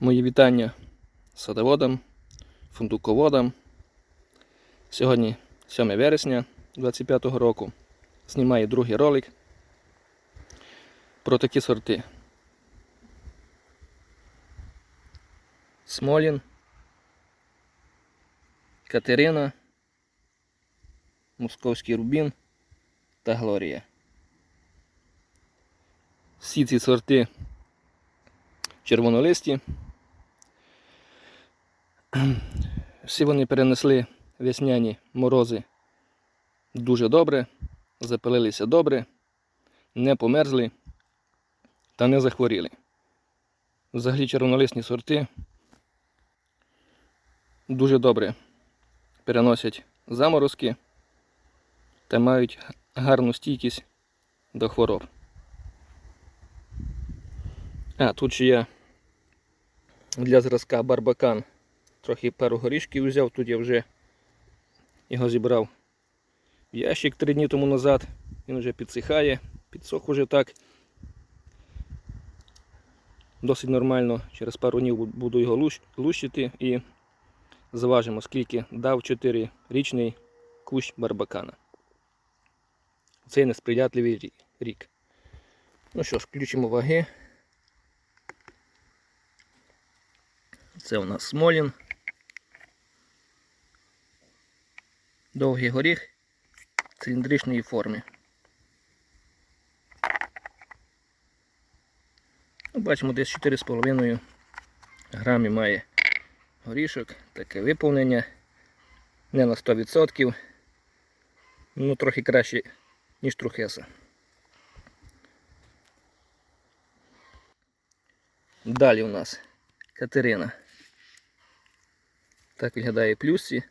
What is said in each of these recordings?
Мої вітання садоводам, фундуководам. Сьогодні 7 вересня 2025 року. Знімаю другий ролик про такі сорти. Смолін, Катерина, Московський Рубін та Глорія. Всі ці сорти червонолисті. Всі вони перенесли весняні морози дуже добре, запилилися добре, не померзли та не захворіли. Взагалі червонолисні сорти дуже добре переносять заморозки та мають гарну стійкість до хвороб. А, тут ще є для зразка барбакан. Трохи пару горішків взяв, тут я вже його зібрав в ящик три дні тому назад. Він вже підсихає, підсох уже так. Досить нормально. Через пару днів буду його лущити і зважимо, скільки дав 4 річний кущ барбакана. Цей несприятливий рік. Ну що ж, включимо ваги. Це у нас смолін. Довгий горіх циліндричної форми. Ну, бачимо, десь 4,5 грамів має горішок, таке виповнення. Не на 100%. Ну, трохи краще, ніж трухеса. Далі у нас Катерина. Так виглядає плюсі.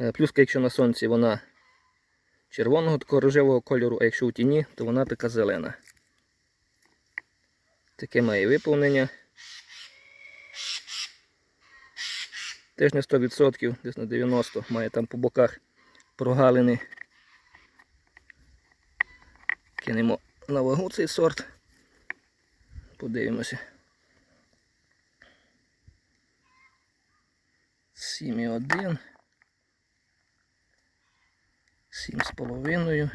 Е, Плюска, якщо на сонці, вона червоного такого рожевого кольору, а якщо у тіні, то вона така зелена. Таке має виповнення. Теж не 100%, десь на 90%, має там по боках прогалини. Кинемо на вагу цей сорт. Подивимося. 7,1. 7,5.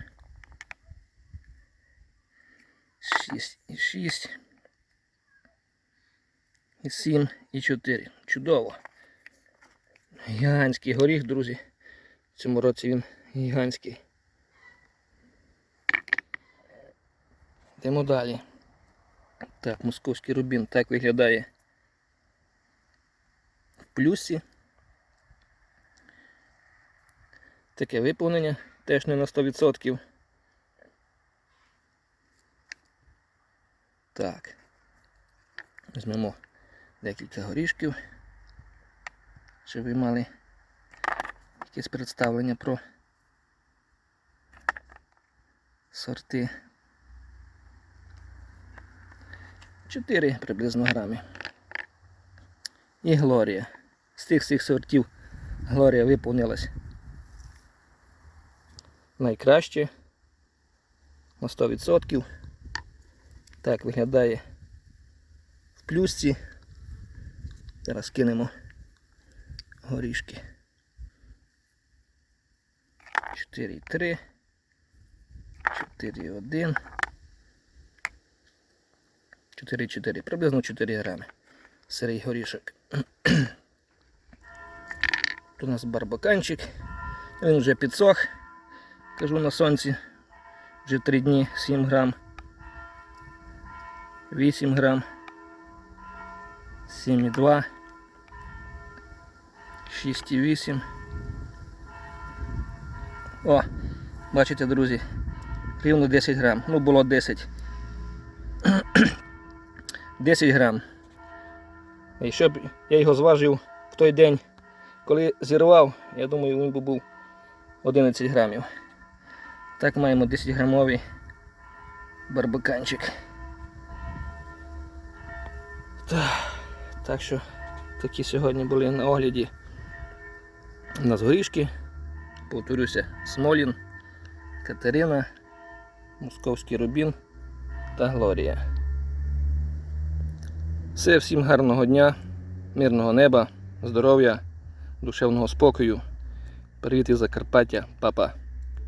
6,6. І 7 і 4. Чудово. Гігантський горіх, друзі. В цьому році він гігантський. Йдемо далі. Так, московський рубін так виглядає в плюсі. Таке виповнення теж не на 100%. Так. Візьмемо декілька горішків, щоб ви мали якесь представлення про сорти. 4 приблизно грами. І Глорія. З тих всіх сортів Глорія виповнилась найкраще на 100%. Так виглядає в плюсці. Зараз кинемо горішки. 4,3, 4,1. 4,4, приблизно 4 грами. Сирий горішок. Тут у нас барбаканчик. Він вже підсох. Кажу на сонці. Вже 3 дні 7 грам. 8 грам. 7,2. 6,8. О, бачите, друзі, рівно 10 грам. Ну, було 10. 10 грам. І щоб я його зважив в той день, коли зірвав, я думаю, він би був 11 грамів. Так маємо 10 грамовий барбаканчик. Так, що такі сьогодні були на огляді у нас. Повторюся, Смолін, Катерина, Московський Рубін та Глорія. Все, всім гарного дня, мирного неба, здоров'я, душевного спокою. Привіт із Закарпаття, папа.